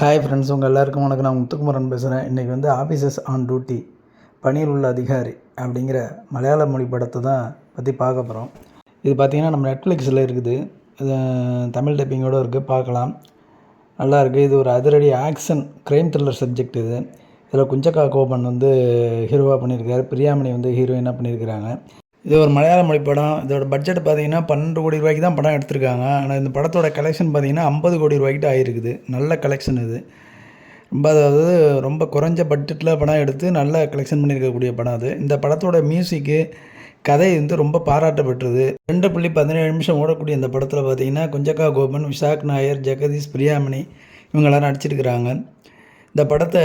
Hi friends உங்கள் எல்லாருக்கும் வணக்கம். நான் முத்துக்குமரன் பேசுகிறேன் இன்றைக்கி வந்து ஆஃபீஸர்ஸ் ஆன் டியூட்டி பணியில் உள்ள அதிகாரி அப்படிங்கிற மலையாள மொழி படத்தை தான் பற்றி பார்க்க போகிறோம் இது பார்த்திங்கன்னா நம்ம நெட்ஃப்ளிக்ஸில் இருக்குது. இது தமிழ் டப்பிங்கோடு இருக்குது பார்க்கலாம். நல்லா இருக்குது இது ஒரு அதிரடி ஆக்ஷன் க்ரைம் த்ரில்லர் சப்ஜெக்ட் இது. இதில் குஞ்சக்கா கோபன் வந்து ஹீரோவாக பண்ணியிருக்காரு. பிரியாமணி வந்து ஹீரோயினாக பண்ணியிருக்கிறாங்க. இது ஒரு மலையாள மொழி படம். இதோட பட்ஜெட் பார்த்தீங்கன்னா பன்னெண்டு கோடி ரூபாய்க்கு தான் படம் எடுத்திருக்காங்க. ஆனால் இந்த படத்தோட கலெக்ஷன் பார்த்தீங்கன்னா ஐம்பது கோடி ரூபாய்க்கிட்ட ஆகிருக்குது நல்ல கலெக்ஷன் இது. ரொம்ப அதாவது ரொம்ப குறைஞ்ச பட்ஜெட்டில் படம் எடுத்து நல்ல கலெக்ஷன் பண்ணியிருக்கக்கூடிய படம் அது. இந்த படத்தோட மியூசிக்கு கதை வந்து ரொம்ப பாராட்டப்பட்டது ரெண்டு புள்ளி பதினேழு நிமிஷம் ஓடக்கூடிய இந்த படத்தில் பார்த்தீங்கன்னா குஞ்சக்கா கோபன் விஷாக் நாயர் ஜெகதீஷ் பிரியாமணி இவங்களாம் நடிச்சிருக்கிறாங்க. இந்த படத்தை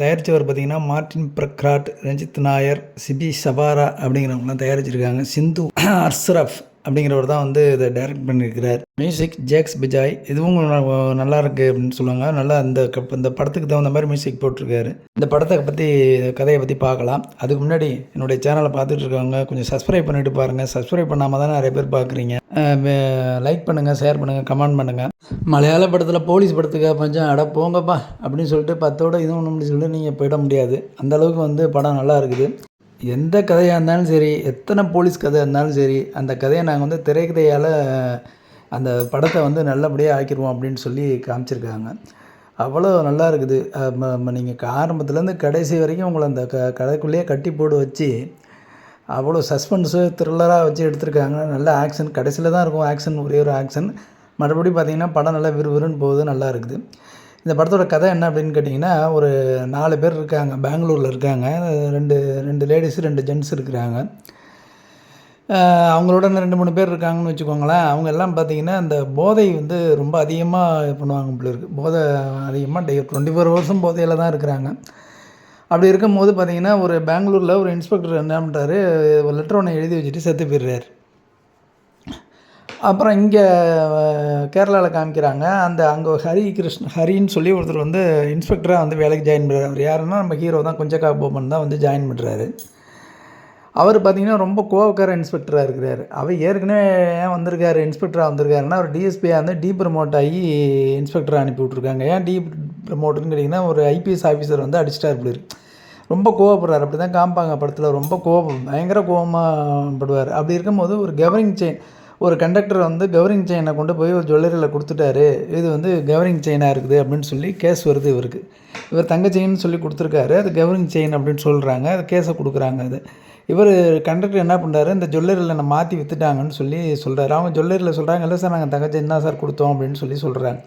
தயாரித்தவர் பார்த்திங்கன்னா மார்டின் பிரக்ராட் ரஞ்சித் நாயர் சிபி சபாரா அப்படிங்கிறவங்களாம் தயாரிச்சிருக்காங்க. சிந்து அர்ஸ்ரஃப் அப்படிங்கிறவர் தான் வந்து இதை டைரக்ட் பண்ணியிருக்கிறார். மியூசிக் ஜேக்ஸ் பிஜாய் இதுவும் நல்லா இருக்குது அப்படின்னு சொல்லுவாங்க. நல்லா இந்த இந்த படத்துக்கு தகுந்த மாதிரி மியூசிக் போட்டிருக்காரு. இந்த படத்தை பற்றி கதையை பற்றி பார்க்கலாம். அதுக்கு முன்னாடி என்னுடைய சேனலை பார்த்துட்டு இருக்கவங்க கொஞ்சம் சப்ஸ்கிரைப் பண்ணிட்டு பாருங்கள் சப்ஸ்கிரைப் பண்ணாமல் தான் நிறைய பேர் பார்க்குறீங்க. லைக் பண்ணுங்கள் ஷேர் பண்ணுங்கள் கமெண்ட் பண்ணுங்கள் மலையாள படத்தில் போலீஸ் படத்துக்கு கொஞ்சம் அட போங்கப்பா அப்படின்னு சொல்லிட்டு பத்தோட இதுவும் ஒன்று சொல்லிட்டு நீங்கள் போயிட முடியாது. அந்த அளவுக்கு வந்து படம் நல்லா இருக்குது. எந்த கதையாக இருந்தாலும் சரி எத்தனை போலீஸ் கதை இருந்தாலும் சரி அந்த கதையை நாங்கள் வந்து திரைக்கதையால் அந்த படத்தை வந்து நல்லபடியாக ஆக்கிடுவோம் அப்படின்னு சொல்லி காமிச்சிருக்காங்க. அவ்வளோ நல்லா இருக்குது. நீங்கள் ஆரம்பத்துலேருந்து கடைசி வரைக்கும் உங்களை அந்த க கதைக்குள்ளேயே கட்டி போட்டு வச்சு அவ்வளோ சஸ்பென்ஸு த்ரில்லராக வச்சு எடுத்திருக்காங்க. நல்ல ஆக்ஷன் கடைசியில் தான் இருக்கும் ஆக்ஷன் ஒரே ஒரு ஆக்ஷன் மறுபடி பார்த்தீங்கன்னா படம் நல்லா விறுவிறுன்னு போகுது நல்லா இருக்குது. இந்த படத்தோட கதை என்ன அப்படின்னு கேட்டிங்கன்னா ஒரு நாலு பேர் இருக்காங்க பெங்களூரில் இருக்காங்க. ரெண்டு ரெண்டு லேடிஸு ரெண்டு ஜென்ட்ஸ் இருக்கிறாங்க. அவங்களோட ரெண்டு மூணு பேர் இருக்காங்கன்னு வச்சுக்கோங்களேன். அவங்க எல்லாம் பார்த்தீங்கன்னா இந்த போதை வந்து ரொம்ப அதிகமாக இது பண்ணுவாங்க போல இருக்குது போதை அதிகமாக டே டுவெண்ட்டி ஃபோர் ஹவர்ஸும் போதையில் தான் இருக்கிறாங்க. அப்படி இருக்கும்போது பார்த்தீங்கன்னா ஒரு பெங்களூரில் ஒரு இன்ஸ்பெக்டர் என்ன பண்ணுறாரு ஒரு லெட்டர் ஒன்று எழுதி வச்சுட்டு செத்து போயிடுறாரு. அப்புறம் இங்கே கேரளாவில் காமிக்கிறாங்க. அந்த அங்கே ஹரி கிருஷ்ண ஹரின்னு சொல்லி ஒருத்தர் வந்து இன்ஸ்பெக்டராக வந்து வேலைக்கு ஜாயின் பண்ணுறாரு அவர் யாருன்னா நம்ம ஹீரோ தான் கொஞ்சக்கா போமன் தான் வந்து ஜாயின் பண்ணுறாரு அவர் பார்த்தீங்கன்னா ரொம்ப கோவக்கார இன்ஸ்பெக்டராக இருக்கிறார். அவர் ஏற்கனவே ஏன் வந்திருக்காரு இன்ஸ்பெக்டராக வந்திருக்காருன்னா அவர் டிஎஸ்பியாக வந்து டீ ப்ரமோட் ஆகி இன்ஸ்பெக்டராக அனுப்பி விட்ருக்காங்க ஏன் டீ ப்ரமோட்டுன்னு கேட்டிங்கன்னா ஒரு ஐபிஎஸ் ஆஃபீஸர் வந்து அடிச்சிட்டார் இப்படி ரொம்ப கோவப்படுறார். அப்படி தான் காமிப்பாங்க படத்தில். ரொம்ப கோபம் பயங்கர கோவமாக படுவார். அப்படி இருக்கும்போது ஒரு கவரிங் செயின் ஒரு கண்டக்டர் வந்து கவரிங் செயினை கொண்டு போய் ஒரு ஜுவல்லரியில் கொடுத்துட்டாரு. இது வந்து கவரிங் செயினாக இருக்குது அப்படின்னு சொல்லி கேஸ் வருது இவருக்கு. இவர் தங்க செயின்னு சொல்லி கொடுத்துருக்காரு. அது கவரிங் செயின் அப்படின்னு சொல்கிறாங்க அது கேஸை கொடுக்குறாங்க அது. இவர் கண்டக்டர் என்ன பண்ணுறாரு இந்த ஜுவல்லரியில் நான் மாற்றி விற்றுட்டாங்கன்னு சொல்லி சொல்கிறாரு அவங்க ஜுவல்லரியில் சொல்கிறாங்க இல்லை சார் நாங்கள் தங்க செயின் தான் சார் கொடுத்தோம் அப்படின்னு சொல்லி சொல்கிறாங்க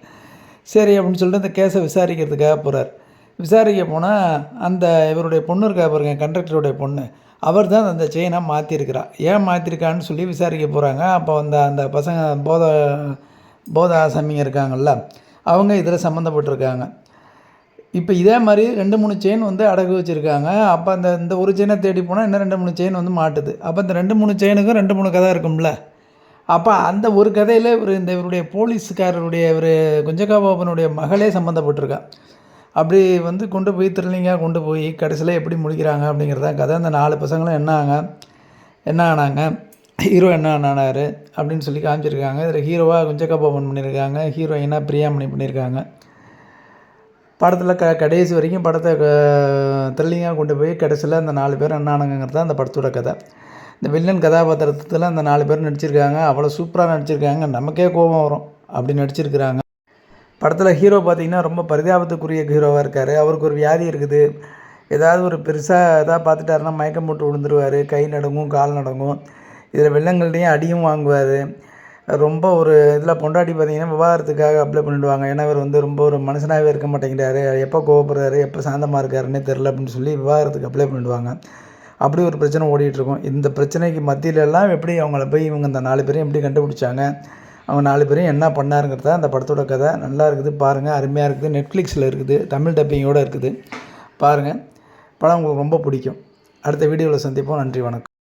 சரி அப்படின்னு சொல்லிட்டு அந்த கேஸை விசாரிக்கிறதுக்காக போகிறார் விசாரிக்க போனால் அந்த இவருடைய பொண்ணு இருக்கா பாருங்க கண்டக்டருடைய பொண்ணு. அவர் தான் அந்த செயினை மாற்றிருக்கிறா ஏன் மாற்றிருக்கான்னு சொல்லி விசாரிக்க போகிறாங்க அப்போ அந்த அந்த பசங்க போத போத ஆசாமிங்க இருக்காங்கல்ல அவங்க இதில் சம்மந்தப்பட்டிருக்காங்க. இப்போ இதே மாதிரி ரெண்டு மூணு செயின் வந்து அடகு வச்சுருக்காங்க. அப்போ அந்த இந்த ஒரு செயினை தேடி போனால் இன்னும் ரெண்டு மூணு செயின் வந்து மாட்டுது. அப்போ இந்த ரெண்டு மூணு செயினுக்கும் ரெண்டு மூணு கதை இருக்கும்ல. அப்போ அந்த ஒரு கதையில் இவர் இந்த இவருடைய போலீஸ்காரருடைய இவர் குஞ்சகாபாபனுடைய மகளே சம்மந்தப்பட்டிருக்கா. அப்படி வந்து கொண்டு போய் த்ரில்லிங்காக கொண்டு போய் கடைசியில் எப்படி முடிக்கிறாங்க அப்படிங்கிறதா கதை. அந்த நாலு பசங்களும் என்ன ஆங்க? என்ன ஆனாங்க? ஹீரோ என்ன ஆனாரு அப்படின்னு சொல்லி காமிச்சிருக்காங்க. இதில் ஹீரோவாக குஞ்சக்கா பாபன் பண்ணியிருக்காங்க. ஹீரோயினாக பிரியாமணி பண்ணியிருக்காங்க. படத்தில் க கடைசி வரைக்கும் படத்தை த்ரில்லிங்காக கொண்டு போய் கடைசியில் அந்த நாலு பேர் என்ன ஆனாங்கிறது தான் அந்த படத்தோட கதை. இந்த வில்லன் கதாபாத்திரத்தில் அந்த நாலு பேர் நடிச்சிருக்காங்க. அவ்வளோ சூப்பராக நடிச்சிருக்காங்க. நமக்கே கோபம் வரும். அப்படி நடிச்சிருக்கிறாங்க. படத்தில் ஹீரோ பார்த்தீங்கன்னா ரொம்ப பரிதாபத்துக்குரிய ஹீரோவாக இருக்கார். அவருக்கு ஒரு வியாதி இருக்குது. ஏதாவது ஒரு பெருசாக எதாவது பார்த்துட்டாருன்னா மயக்கம் போட்டு விழுந்துருவார். கை நடங்கும் கால் நடங்கும். இதில் வெள்ளங்கள்டையும் அடியும் வாங்குவார். ரொம்ப ஒரு இதில் பொண்டாட்டி பார்த்தீங்கன்னா விவாகரத்துக்காக அப்ளை பண்ணிடுவாங்க. ஏன்னா இவர் வந்து ரொம்ப ஒரு மனுஷனாகவே இருக்க மாட்டேங்கிறாரு. எப்போ கோவப்படுறாரு எப்போ சாந்தமாக இருக்காருன்னே தெரில அப்படின்னு சொல்லி விவாகரத்துக்கு அப்ளை பண்ணிடுவாங்க. அப்படி ஒரு பிரச்சனை ஓடிட்டுருக்கும் இந்த பிரச்சனைக்கு மத்தியிலெல்லாம் எப்படி அவங்கள போய் இவங்க இந்த நாலு பேரையும் எப்படி கண்டுபிடிச்சாங்க? அவங்க நாலு பேரையும் என்ன பண்ணாருங்கிறதா அந்த படத்தோட கதை நல்லா இருக்குது. பாருங்கள் அருமையாக இருக்குது. நெட்ஃப்ளிக்ஸில் இருக்குது. தமிழ் டப்பிங்கோடு இருக்குது. பாருங்கள் படம் உங்களுக்கு ரொம்ப பிடிக்கும். அடுத்த வீடியோவில் சந்திப்போம். நன்றி வணக்கம்.